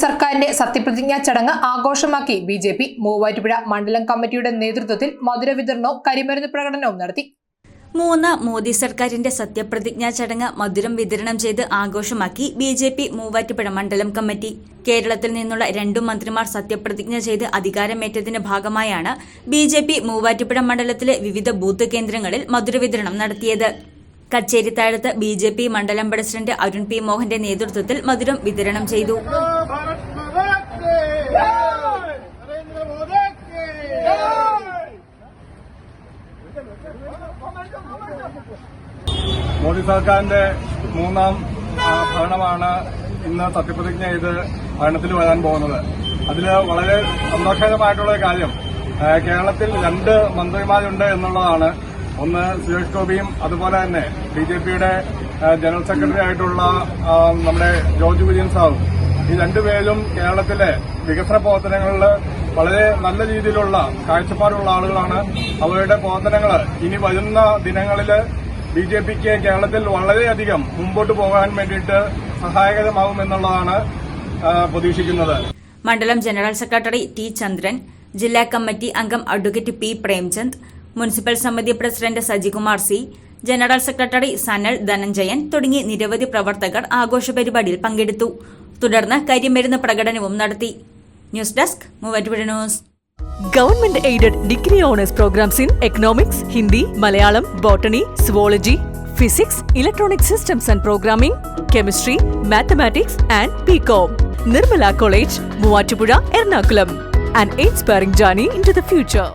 സർക്കാരിന്റെ സത്യപ്രതിജ്ഞാ ചടങ്ങ് ആഘോഷമാക്കി. ബി ജെ പി മൂവാറ്റുപുഴ മണ്ഡലം കമ്മിറ്റിയുടെ നേതൃത്വത്തിൽ മധുര വിതരണവും കരിമരുന്ന് പ്രകടനവും നടത്തി. മൂന്ന് മോദി സർക്കാരിന്റെ സത്യപ്രതിജ്ഞാ ചടങ്ങ് മധുരം വിതരണം ചെയ്ത് ആഘോഷമാക്കി ബി ജെ പി മൂവാറ്റുപുഴ മണ്ഡലം കമ്മിറ്റി. കേരളത്തിൽ നിന്നുള്ള രണ്ടു മന്ത്രിമാർ സത്യപ്രതിജ്ഞ ചെയ്ത് അധികാരമേറ്റതിന്റെ ഭാഗമായാണ് ബി ജെ പി മൂവാറ്റുപുഴ മണ്ഡലത്തിലെ വിവിധ ബൂത്ത് കേന്ദ്രങ്ങളിൽ മധുര വിതരണം നടത്തിയത്. കച്ചേരിത്താഴത്ത് ബി ജെ പി മണ്ഡലം പ്രസിഡന്റ് അരുൺ പി മോഹന്റെ നേതൃത്വത്തിൽ മധുരം വിതരണം ചെയ്തു. മോദി സർക്കാരിന്റെ മൂന്നാം ഭരണമാണ് ഇന്ന് സത്യപ്രതിജ്ഞ ചെയ്ത് ഭരണത്തിൽ വരാൻ പോകുന്നത്. അതിൽ വളരെ സന്തോഷകരമായിട്ടുള്ള കാര്യം കേരളത്തിൽ രണ്ട് മന്ത്രിമാരുണ്ട് എന്നുള്ളതാണ് ഒന്ന് സുരേഷ് ഗോപിയും അതുപോലെ തന്നെ ബി ജെ പിയുടെ ജനറൽ സെക്രട്ടറി ആയിട്ടുള്ള നമ്മുടെ ജോർജ് കുര്യൻ സാവും ഈ രണ്ടുപേരും കേരളത്തിലെ വികസന പ്രവർത്തനങ്ങളിൽ വളരെ നല്ല രീതിയിലുള്ള കാഴ്ചപ്പാടുള്ള ആളുകളാണ്. അവരുടെ പ്രവർത്തനങ്ങൾ ഇനി വരുന്ന ദിനങ്ങളിൽ ബി ജെ പിക്ക് കേരളത്തിൽ വളരെയധികം മുമ്പോട്ട് പോകാൻ വേണ്ടിയിട്ട് സഹായകരമാകുമെന്നുള്ളതാണ് പ്രതീക്ഷിക്കുന്നത്. മണ്ഡലം ജനറൽ സെക്രട്ടറി ടി ചന്ദ്രൻ ജില്ലാ കമ്മിറ്റി അംഗം അഡ്വക്കേറ്റ് പി പ്രേംചന്ദ് മുനിസിപ്പൽ സമിതി president Sajikumar C general secretary Sanal Dhananjayan തുടങ്ങി നിരവധി പ്രവർത്തകർ ആഘോഷ പരിപാടിയിൽ പങ്കെടുത്തു. തുടർന്ന് കരിമരുന്ന് പ്രകടനവും നടത്തി. News desk Muvattupuzha news. Government aided degree honours programmes in economics Hindi Malayalam botany zoology physics electronic systems and programming chemistry mathematics and BCom Nirmala college Muvattupuzha Ernakulam and inspiring in to the future